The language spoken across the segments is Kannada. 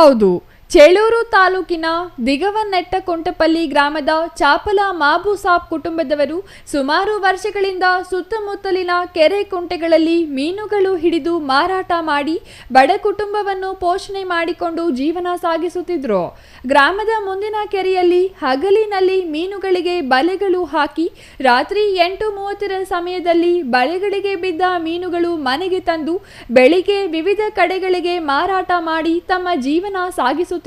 ಹೌದು ಚೇಳೂರು ತಾಲೂಕಿನ ದಿಗವನೆಟ್ಟಕೊಂಟಪಲ್ಲಿ ಗ್ರಾಮದ ಚಾಪಲ ಮಾಬು ಸಾಬ್ ಕುಟುಂಬದವರು ಸುಮಾರು ವರ್ಷಗಳಿಂದ ಸುತ್ತಮುತ್ತಲಿನ ಕೆರೆ ಕುಂಟೆಗಳಲ್ಲಿ ಮೀನುಗಳು ಹಿಡಿದು ಮಾರಾಟ ಮಾಡಿ ಬಡ ಕುಟುಂಬವನ್ನು ಪೋಷಣೆ ಮಾಡಿಕೊಂಡು ಜೀವನ ಸಾಗಿಸುತ್ತಿದ್ರು. ಗ್ರಾಮದ ಮುಂದಿನ ಕೆರೆಯಲ್ಲಿ ಹಗಲಿನಲ್ಲಿ ಮೀನುಗಳಿಗೆ ಬಲೆಗಳು ಹಾಕಿ ರಾತ್ರಿ ಎಂಟು ಮೂವತ್ತರ ಸಮಯದಲ್ಲಿ ಬಲೆಗಳಿಗೆ ಬಿದ್ದ ಮೀನುಗಳು ಮನೆಗೆ ತಂದು ಬೆಳಿಗ್ಗೆ ವಿವಿಧ ಕಡೆಗಳಿಗೆ ಮಾರಾಟ ಮಾಡಿ ತಮ್ಮ ಜೀವನ ಸಾಗಿಸುತ್ತಿದ್ದರು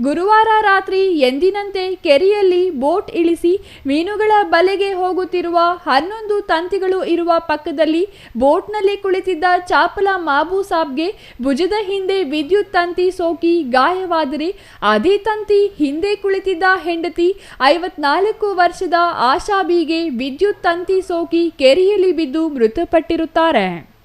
ಗುರುವಾರ ರಾತ್ರಿ ಎಂದಿನಂತೆ ಕೆರೆಯಲ್ಲಿ ಬೋಟ್ ಇಳಿಸಿ ಮೀನುಗಳ ಬಲೆಗೆ ಹೋಗುತ್ತಿರುವ ಹನ್ನೊಂದು ತಂತಿಗಳು ಇರುವ ಪಕ್ಕದಲ್ಲಿ ಬೋಟ್ನಲ್ಲಿ ಕುಳಿತಿದ್ದ ಚಾಪಲ ಮಾಬು ಸಾಬ್ಗೆ ಭುಜದ ಹಿಂದೆ ವಿದ್ಯುತ್ ತಂತಿ ಸೋಕಿ ಗಾಯವಾದರೆ ಅದೇ ತಂತಿ ಹಿಂದೆ ಕುಳಿತಿದ್ದ ಹೆಂಡತಿ ಐವತ್ನಾಲ್ಕು ವರ್ಷದ ಆಶಾಬಿಗೆ ವಿದ್ಯುತ್ ತಂತಿ ಸೋಕಿ ಕೆರೆಯಲ್ಲಿ ಬಿದ್ದು ಮೃತಪಟ್ಟಿರುತ್ತಾರೆ.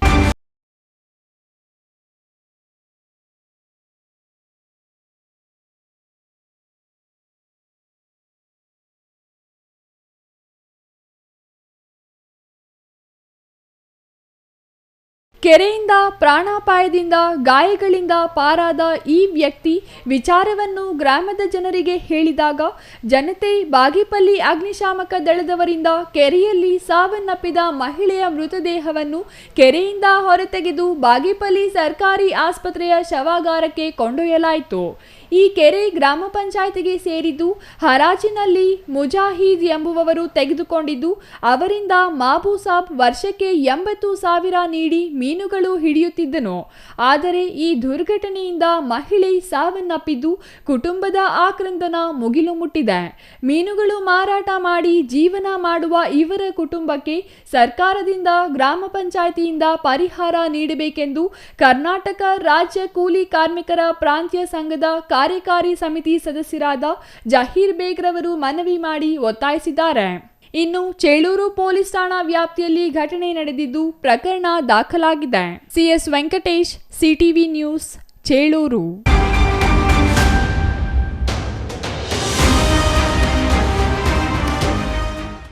ಕೆರೆಯಿಂದ, ಪ್ರಾಣಾಪಾಯದಿಂದ, ಗಾಯಗಳಿಂದ ಪಾರಾದ ಈ ವ್ಯಕ್ತಿ ವಿಚಾರವನ್ನು ಗ್ರಾಮದ ಜನರಿಗೆ ಹೇಳಿದಾಗ, ಜನತೆ ಬಾಗೇಪಲ್ಲಿ ಅಗ್ನಿಶಾಮಕ ದಳದವರಿಂದ ಕೆರೆಯಲ್ಲಿ ಸಾವನ್ನಪ್ಪಿದ ಮಹಿಳೆಯ ಮೃತದೇಹವನ್ನು ಕೆರೆಯಿಂದ ಹೊರತೆಗೆದು ಬಾಗೇಪಲ್ಲಿ ಸರ್ಕಾರಿ ಆಸ್ಪತ್ರೆಯ ಶವಾಗಾರಕ್ಕೆ ಕೊಂಡೊಯ್ಯಲಾಯಿತು. ಈ ಕೆರೆ ಗ್ರಾಮ ಪಂಚಾಯತಿಗೆ ಸೇರಿದ್ದು ಹರಾಜಿನಲ್ಲಿ ಮುಜಾಹಿದ್ ಎಂಬುವವರು ತೆಗೆದುಕೊಂಡಿದ್ದು, ಅವರಿಂದ ಮಾಬೂಸಾಬ್ ವರ್ಷಕ್ಕೆ ಎಂಬತ್ತು ಸಾವಿರ ನೀಡಿ ಮೀನುಗಳು ಹಿಡಿಯುತ್ತಿದ್ದನು. ಆದರೆ ಈ ದುರ್ಘಟನೆಯಿಂದ ಮಹಿಳೆ ಸಾವನ್ನಪ್ಪಿದ್ದು ಕುಟುಂಬದ ಆಕ್ರಂದನ ಮುಗಿಲು ಮುಟ್ಟಿದೆ. ಮೀನುಗಳು ಮಾರಾಟ ಮಾಡಿ ಜೀವನ ಮಾಡುವ ಇವರ ಕುಟುಂಬಕ್ಕೆ ಸರ್ಕಾರದಿಂದ, ಗ್ರಾಮ ಪಂಚಾಯಿತಿಯಿಂದ ಪರಿಹಾರ ನೀಡಬೇಕೆಂದು ಕರ್ನಾಟಕ ರಾಜ್ಯ ಕೂಲಿ ಕಾರ್ಮಿಕರ ಪ್ರಾಂತ್ಯ ಸಂಘದ ಕಾರ್ಯಕಾರಿ ಸಮಿತಿ ಸದಸ್ಯರಾದ ಜಹೀರ್ ಬೇಗ್ರವರು ಮನವಿ ಮಾಡಿ ಒತ್ತಾಯಿಸಿದ್ದಾರೆ. ಇನ್ನು ಚೇಳೂರು ಪೊಲೀಸ್ ಠಾಣಾ ವ್ಯಾಪ್ತಿಯಲ್ಲಿ ಘಟನೆ ನಡೆದಿದ್ದು ಪ್ರಕರಣ ದಾಖಲಾಗಿದೆ. CS Venkatesh CTV news, Cheluru.